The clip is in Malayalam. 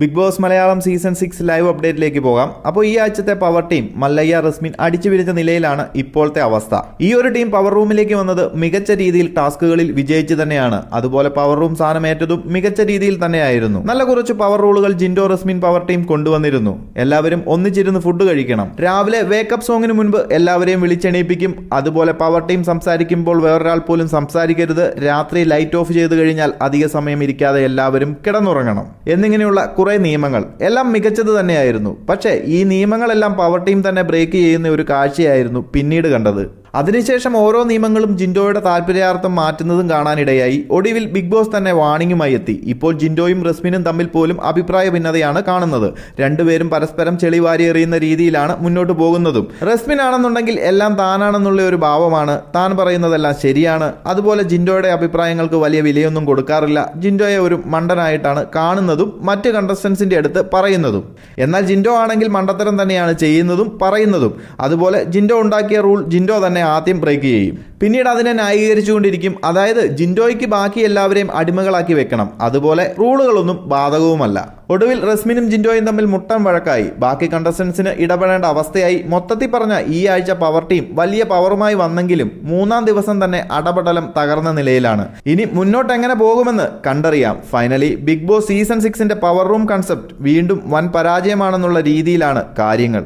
Big Boss Malayalam season six live അപ്ഡേറ്റിലേക്ക് പോകാം. അപ്പോൾ ഈ ആഴ്ചത്തെ പവർ ടീം മല്ലയ്യ റസ്മിൻ അടിച്ചു പിരിച്ച നിലയിലാണ് ഇപ്പോഴത്തെ അവസ്ഥ. ഈ ഒരു ടീം പവർ റൂമിലേക്ക് വന്നത് മികച്ച രീതിയിൽ ടാസ്കുകളിൽ വിജയിച്ചു തന്നെയാണ്. അതുപോലെ പവർ റൂം സ്ഥാനമേറ്റതും മികച്ച രീതിയിൽ തന്നെയായിരുന്നു. നല്ല കുറച്ച് പവർ റൂളുകൾ ജിൻഡോ റസ്മിൻ പവർ ടീം കൊണ്ടുവന്നിരുന്നു. എല്ലാവരും ഒന്നിച്ചിരുന്ന് ഫുഡ് കഴിക്കണം. രാവിലെ വേക്കപ്പ് സോങ്ങിന് മുൻപ് എല്ലാവരെയും വിളിച്ചെണീപ്പിക്കും. അതുപോലെ പവർ ടീം സംസാരിക്കുമ്പോൾ വേറൊരാൾ പോലും സംസാരിക്കരുത്. രാത്രി ലൈറ്റ് ഓഫ് ചെയ്ത് കഴിഞ്ഞാൽ അധിക സമയം ഇരിക്കാതെ എല്ലാവരും കിടന്നുറങ്ങണം. എന്നിങ്ങനെയുള്ള കുറെ നിയമങ്ങൾ. എല്ലാം മികച്ചത് തന്നെയായിരുന്നു. പക്ഷേ ഈ നിയമങ്ങളെല്ലാം പവർ ടീം തന്നെ ബ്രേക്ക് ചെയ്യുന്ന ഒരു കാഴ്ചയായിരുന്നു പിന്നീട് കണ്ടത്. അതിനുശേഷം ഓരോ നിയമങ്ങളും ജിൻഡോയുടെ താല്പര്യാർത്ഥം മാറ്റുന്നതും കാണാനിടയായി. ഒടുവിൽ ബിഗ് ബോസ് തന്നെ വാണിങ്ങുമായി എത്തി. ഇപ്പോൾ ജിൻഡോയും റസ്മിനും തമ്മിൽ പോലും അഭിപ്രായ ഭിന്നതയാണ് കാണുന്നത്. രണ്ടുപേരും പരസ്പരം ചെളിവാരി എറിയുന്ന രീതിയിലാണ് മുന്നോട്ട് പോകുന്നതും. റസ്മിൻ ആണെന്നുണ്ടെങ്കിൽ എല്ലാം താനാണെന്നുള്ള ഒരു ഭാവമാണ്. താൻ പറയുന്നതെല്ലാം ശരിയാണ്. അതുപോലെ ജിൻഡോയുടെ അഭിപ്രായങ്ങൾക്ക് വലിയ വിലയൊന്നും കൊടുക്കാറില്ല. ജിൻഡോയെ ഒരു മണ്ടനായിട്ടാണ് കാണുന്നതും മറ്റ് കണ്ടസ്റ്റൻസിന്റെ അടുത്ത് പറയുന്നതും. എന്നാൽ ജിൻഡോ ആണെങ്കിൽ മണ്ടത്തരം തന്നെയാണ് ചെയ്യുന്നതും പറയുന്നതും. അതുപോലെ ജിൻഡോ ഉണ്ടാക്കിയ റൂൾ ജിൻഡോ തന്നെ ആദ്യം ബ്രേക്ക് ചെയ്യും. പിന്നീട് അതിനെ ന്യായീകരിച്ചുകൊണ്ടിരിക്കും. അതായത് ജിൻഡോയ്ക്ക് ബാക്കി എല്ലാവരെയും അടിമകളാക്കി വെക്കണം. അതുപോലെ റൂളുകളൊന്നും ബാധകവുമല്ല. ഒടുവിൽ റസ്മിനും ജിൻഡോയും തമ്മിൽ മുട്ടം വഴക്കായി. ബാക്കി കണ്ടസ്റ്റൻസിന് ഇടപെടേണ്ട അവസ്ഥയായി മൊത്തത്തിൽ പറഞ്ഞ ഈ ആഴ്ച പവർ ടീം വലിയ പവറുമായി വന്നെങ്കിലും മൂന്നാം ദിവസം തന്നെ അടപടലം തകർന്ന നിലയിലാണ്. ഇനി മുന്നോട്ട് എങ്ങനെ പോകുമെന്ന് കണ്ടറിയാം. ഫൈനലി ബിഗ് ബോസ് സീസൺ സിക്സിന്റെ പവർ റൂം കൺസെപ്റ്റ് വീണ്ടും വൻ പരാജയമാണെന്നുള്ള രീതിയിലാണ് കാര്യങ്ങൾ.